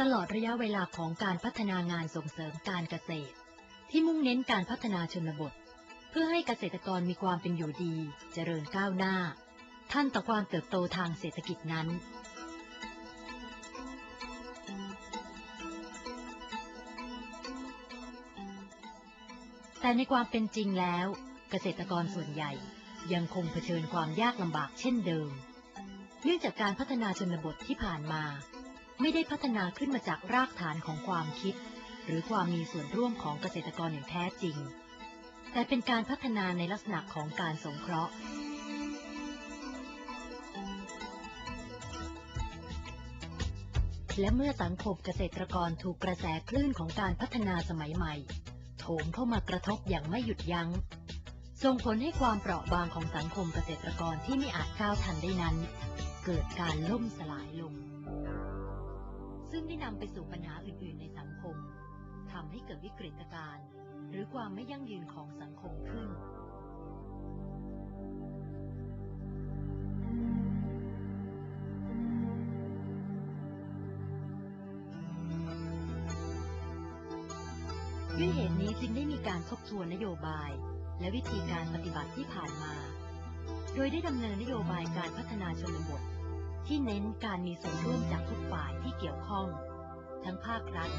ตลอดระยะเวลาของการพัฒนางานส่งเสริมการเกษตร ที่มุ่งเน้นการพัฒนาชนบท เพื่อให้เกษตรกรมีความเป็นอยู่ดี เจริญก้าวหน้า ท่านต่อความเติบโตทางเศรษฐกิจนั้นแต่ในความเป็นจริงแล้ว เกษตรกรส่วนใหญ่ยังคงเผชิญความยากลำบากเช่นเดิม เนื่องจากการพัฒนาชนบทที่ผ่านมา ไม่ได้พัฒนาขึ้นมาจากรากฐานของความคิด หรือความมีส่วนร่วมของเกษตรกรอย่างแท้จริง แต่เป็นการพัฒนาในลักษณะของการสงเคราะห์ และเมื่อสังคมเกษตรกรถูกกระแสคลื่นของการพัฒนาสมัยใหม่ โถมเข้ามากระทบอย่างไม่หยุดยัง้งส่งผลให้ความเปราะบางของสังคมเกษตรกรที่ไม่อาจก้าวทันได้นั้น เกิดการล่มสลายลง ซึ่งได้นำไปสู่ปัญหาอื่นๆในสังคมทำให้เกิดวิกฤตการณ์ หรือความไม่ยั่งยืนของสังคมขึ้น ด้วยเหตุนี้จึงได้มีการทบทวนนโยบาย และวิธีการปฏิบัติที่ผ่านมา โดยได้ดำเนินนโยบายการพัฒนาชนบท ที่เน้นการมีส่วนร่วมจากทุกฝ่ายที่เกี่ยวข้อง ทั้งภาครัฐ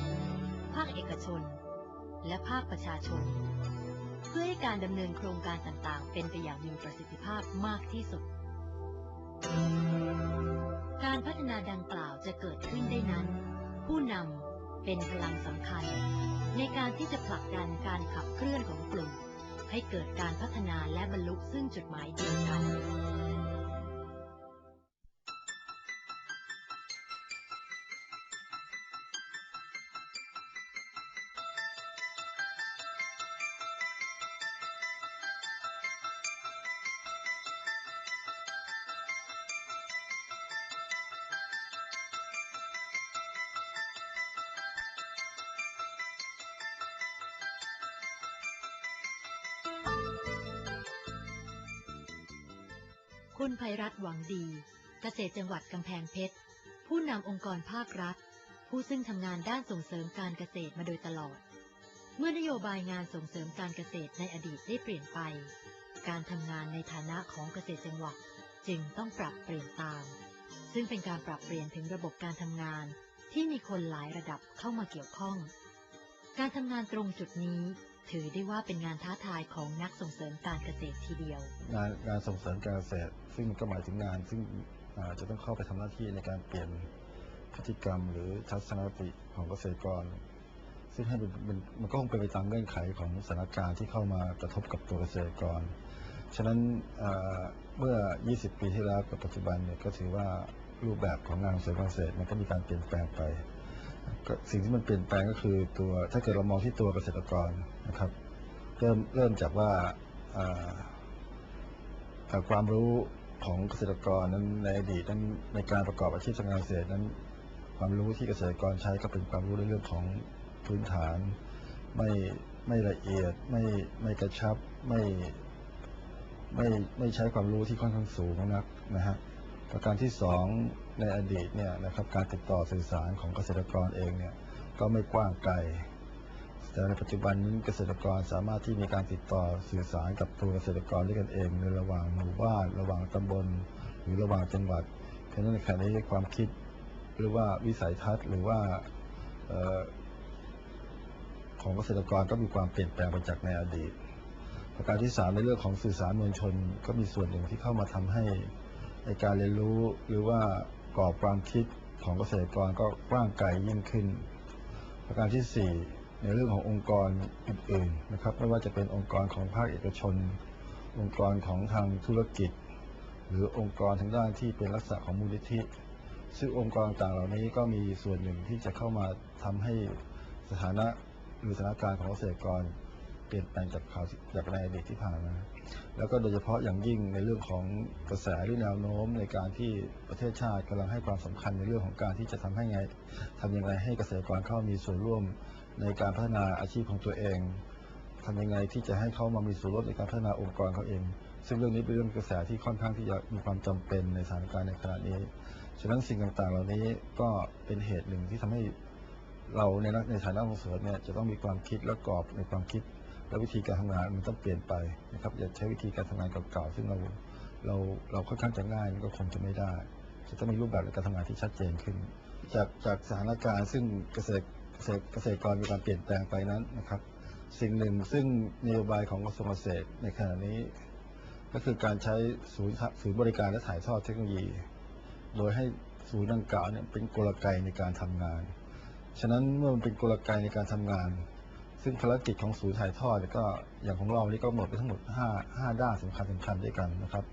ภาคเอกชน และภาคประชาชน เพื่อให้การดำเนินโครงการต่างๆ เป็นไปอย่างมีประสิทธิภาพมากที่สุด การพัฒนาดังกล่าวจะเกิดขึ้นได้นั้น ผู้นำเป็นพลังสำคัญ ในการที่จะผลักดันการขับเคลื่อนของกลุ่ม ให้เกิดการพัฒนาและบรรลุซึ่งจุดหมายเดียวกัน คุณภัยรัตน์หวังดี เกษตรจังหวัดกำแพงเพชร ผู้นำองค์กรภาครัฐ ผู้ซึ่งทำงานด้านส่งเสริมการเกษตรมาโดยตลอด เมื่อนโยบายงานส่งเสริมการเกษตรในอดีตได้เปลี่ยนไป การทำงานในฐานะของเกษตรจังหวัดจึงต้องปรับเปลี่ยนตาม ซึ่งเป็นการปรับเปลี่ยนถึงระบบการทำงานที่มีคนหลายระดับเข้ามาเกี่ยวข้อง การทำงานตรงจุดนี้ ถือได้ว่าเป็นงานท้าทายของนักส่งเสริมการเกษตรทีเดียว งานงานส่งเสริมการเกษตร ซึ่งก็หมายถึงงานซึ่งจะต้องเข้าไปทำหน้าที่ในการเปลี่ยนพฤติกรรมหรือทัศนคติของเกษตรกร ซึ่งให้เป็นเป็นมันก็คงเป็นไปตามเงื่อนไขของสถานการณ์ที่เข้ามากระทบกับตัวเกษตรกร ฉะนั้นเมื่อ 20 ปีที่แล้วกับปัจจุบันเนี่ยก็ถือว่ารูปแบบของงานเสริมการเกษตรมันก็มีการเปลี่ยนแปลงไป สิ่งที่มันเปลี่ยนแปลงก็คือตัวถ้าเกิดเรามองที่ตัวเกษตรกรนะครับ เริ่มเริ่มจากว่าอ่าแต่ความรู้ของเกษตรกรนั้นในอดีตนั้นในการประกอบอาชีพทางการเกษตรนั้น ความรู้ที่เกษตรกรใช้ก็เป็นความรู้ในเรื่องของพื้นฐาน ไม่ไม่ละเอียด ไม่ไม่กระชับไม่ไม่ไม่ใช้ความรู้ที่ค่อนข้างสูงนักนะฮะประการที่สอง ในอดีตเนี่ยนะครับการติดต่อสื่อสารของเกษตรกรเองเนี่ยก็ไม่กว้างไกล แต่ในปัจจุบันนี้เกษตรกรสามารถที่มีการติดต่อสื่อสารกับตัวเกษตรกรด้วยกันเอง ในระหว่างหมู่บ้าน ระหว่างตำบล หรือระหว่างจังหวัดเพราะนั้นในขณะนี้ความคิดหรือว่าวิสัยทัศน์หรือว่าออของเกษตรกรก็มีความเปลี่ยนแปลงไปจากในอดีต ประการที่สามในเรื่องของสื่อสารมวลชน ก็มีส่วนหนึ่งที่เข้ามาทำให้ในการเรียนรู้หรือว่า กรอบความคิดของเกษตรกรก็กว้างไกลยิ่งขึ้น ประการที่สี่ในเรื่องขององค์กรอื่นๆนะครับไม่ว่าจะเป็นองค์กรของภาคเอกชน องค์กรของทางธุรกิจ หรือองค์กรทางด้านที่เป็นลักษณะของมูลนิธิซึ่งองค์กรต่างเหล่านี้ก็มีส่วนหนึ่งที่จะเข้ามาทำให้สถานะหรือสถานการณ์ของเกษตรกร เปลี่ยนแปลงจากข่าวจากในอดีตที่ผ่านมา แล้วก็โดยเฉพาะอย่างยิ่งในเรื่องของกระแสหรือแนวโน้มในการที่ประเทศชาติกำลังให้ความสำคัญในเรื่องของการที่จะทำให้ไงทำยังไงให้เกษตรกรเข้ามีส่วนร่วมในการพัฒนาอาชีพของตัวเองทำยังไงที่จะให้เขามามีส่วนร่วมในการพัฒนาองค์กรเขาเอง ซึ่งเรื่องนี้เป็นเรื่องกระแสที่ค่อนข้างที่จะมีความจำเป็นในสถานการณ์ในขณะนี้ ฉะนั้นสิ่งต่างๆ เหล่านี้ก็เป็นเหตุหนึ่งที่ทำให้เราในในฐานะส่งเสริมเนี่ยจะต้องมีความคิดและกรอบในความคิด และวิธีการทำงานมันต้องเปลี่ยนไปนะครับอย่าใช้วิธีการทำงานเก่าๆซึ่งเราเราเราค่อนข้างจะง่ายมันก็คงจะไม่ได้จะต้องมีรูปแบบในการทำงานที่ชัดเจนขึ้น จากจากสถานการณ์ซึ่งเกษตรเกษตรเกษตรกรมีการเปลี่ยนแปลงไปนั้นนะครับ สิ่งหนึ่งซึ่งนโยบายของกระทรวงเกษตรในขณะนี้ ก็คือการใช้ศูนย์ศูนย์บริการและถ่ายทอดเทคโนโลยี โดยให้ศูนย์ดังกล่าวเนี่ยเป็นกลไกในการทำงาน ฉะนั้นเมื่อมันเป็นกลไกในการทำงาน ซึ่งภารกิจของศูนย์ถ่ายทอดก็อย่างของเรานี่ก็หนดไปทั้งหมด 5 5 ด้านสำคัญสำคัญด้วยกันนะครับ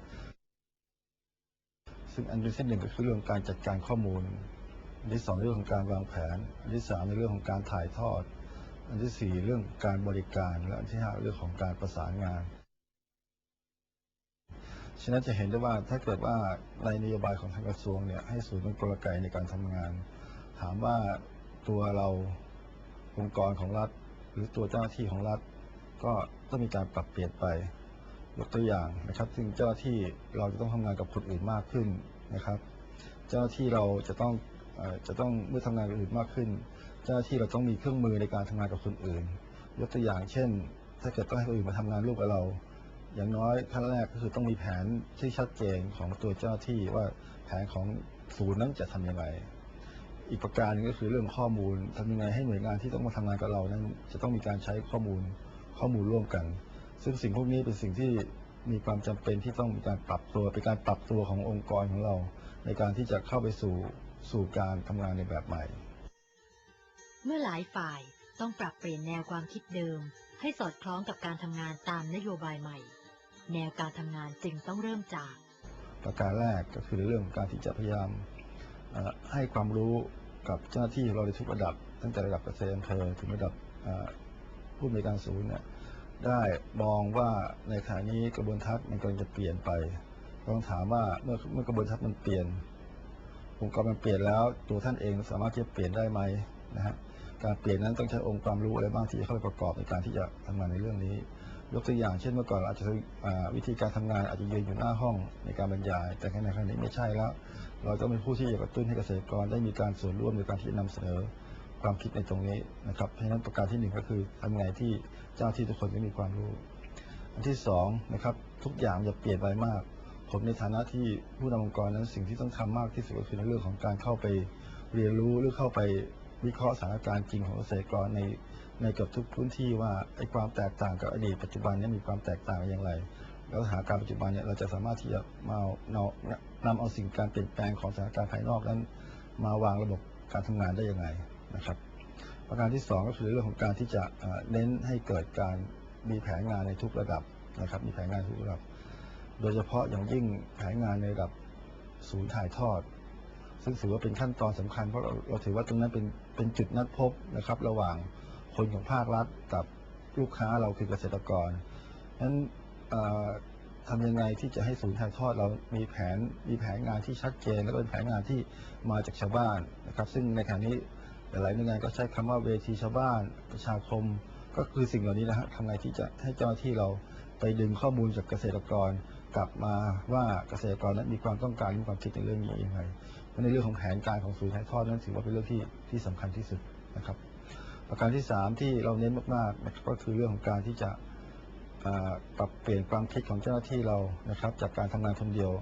ซึ่งอันที่หนึ่งก็คือเรื่องการจัดการข้อมูล อันที่สองเรื่องของการวางแผน อันที่สามในเรื่องของการถ่ายทอด อันที่สี่เรื่องการบริการ และอันที่ห้าเรื่องของการประสานงาน ฉะนั้นจะเห็นได้ว่าถ้าเกิดว่าในนโยบายของทางกระทรวงเนี่ยให้ศูนย์เป็นกลไกในการทำงาน ถามว่าตัวเราองค์กรของรัฐ รือตัวเจ้าหน้าที่ของรัฐ ก็ต้องมีการปรับเปลี่ยนไปยกตัวอย่างนะครับซึ่งเจ้าหน้าที่เราจะต้องทำงานกับคนอื่นมากขึ้นนะครับ เจ้าหน้าที่เราจะต้องจะต้องเมื่อทำงานกับคนอื่นมากขึ้น เจ้าหน้าที่เราต้องมีเครื่องมือในการทำงานกับคนอื่น ยกตัวอย่างเช่น ถ้าเกิดต้องให้คนอื่นมาทำงานร่วมกับเรา อย่างน้อยขั้นแรกก็คือต้องมีแผนที่ชัดเจนของตัวเจ้าหน้าที่ว่าแผนของศูนย์นั้นจะทำยังไง อีกประการหนึงก็คือเรื่องข้อมูลทำยังไงให้หน่วยงานที่ต้องมาทำงานกับเรานั้น จะต้องมีการใช้ข้อมูลข้อมูลร่วมกัน ซึ่งสิ่งพวกนี้เป็นสิ่งที่มีความจำเป็นที่ต้องมีการปรับตัวเป็นการปรับตัวขององค์กรของเรา ในการที่จะเข้าไปสู่สู่การทำงานในแบบใหม่ เมื่อหลายฝ่ายต้องปรับเปลี่ยนแนวความคิดเดิม ให้สอดคล้องกับการทำงานตามนโยบายใหม่ แนวการทำงานจึงต้องเริ่มจาก ประการแรกก็คือเรื่องของการที่จะพยายามเอ่อ ให้ความรู้กับเจ้าหน้าที่เราในทุกระดับ ตั้งแต่ระดับเกษตรอำเภอถึงระดับผู้อำนวยการศูนย์เนี่ยได้มองว่าในขณะนี้กระบวนทัศน์มันกำลังจะเปลี่ยนไปต้องถามว่าเมื่อเมื่อกระบวนทัศน์มันเปลี่ยนองค์กรมันเปลี่ยนแล้วตัวท่านเองสามารถที่จะเปลี่ยนได้ไหมนะฮะการเปลี่ยนนั้นต้องใช้องค์ความรู้อะไรบ้างที่เข้าไปประกอบในการที่จะทำงานในเรื่องนี้ ยกตัวอย่างเช่นเมื่อก่อนอาจจะวิธีการทำงานอาจจะยืนอยู่หน้าห้องในการบรรยาย แต่ในครั้งนี้ไม่ใช่แล้ว เราต้องเป็นผู้ที่จะกระตุ้นให้เกษตรกรได้มีการส่วนร่วมในการที่จะนำเสนอความคิดในตรงนี้นะครับเพราะฉะนั้นประการที่หนึ่งก็คือทำไงที่เจ้าที่ทุกคนได้มีความรู้ อันที่สองนะครับทุกอย่างจะเปลี่ยนไปมาก ผมในฐานะที่ผู้นำองค์กรนั้นสิ่งที่ต้องทำมากที่สุดก็คือในเรื่องของการเข้าไปเรียนรู้หรือเข้าไปวิเคราะห์สถานการณ์จริงของเกษตรกรใน ในเกือบทุกพื้นที่ว่าไอ้ความแตกต่างกับอดีตปัจจุบันนี้มีความแตกต่างอย่างไร แล้วสถานการณ์ปัจจุบันเนี่ยเราจะสามารถที่จะมาเอานำเอาสิ่งการเปลี่ยนแปลงของสถานการณ์ภายนอกนั้น มาวางระบบการทำงานได้ยังไงนะครับ ประการที่สองก็คือเรื่องของการที่จะเน้นให้เกิดการมีแผนงานในทุกระดับนะครับ มีแผนงานทุกระดับ โดยเฉพาะอย่างยิ่งแผนงานในระดับศูนย์ถ่ายทอด ซึ่งถือว่าเป็นขั้นตอนสำคัญเพราะเราเราถือว่าตรงนั้นเป็นเป็นจุดนัดพบนะครับ ระหว่าง คนของภาครัฐกับลูกค้าเราคือเกษตรกรนั้นทำยังไงที่จะให้ศูนย์ถ่ายทอดเรามีแผนมีแผนงานที่ชัดเจน แล้วก็เป็นแผนงานที่มาจากชาวบ้านนะครับ ซึ่งในขณะนี้หลายหน่วยงานก็ใช้คำว่าเวทีชาวบ้านประชาคม ก็คือสิ่งเหล่านี้นะฮะทำไงที่จะให้เจ้าที่เราไปดึงข้อมูลจากเกษตรกรกลับมาว่าเกษตรกรนั้นมีความต้องการมีความคิดในเรื่องนี้ยังไงเพราะในเรื่องของแผนการของศูนย์ถ่ายทอดนั้นถือว่าเป็นเรื่องที่ที่สำคัญที่สุดนะครับ ประการที่สามที่เราเน้นมากๆก็คือเรื่องของการที่จะปรับเปลี่ยนความคิดของเจ้าหน้าที่เรานะครับ จากการทำงานคนเดียว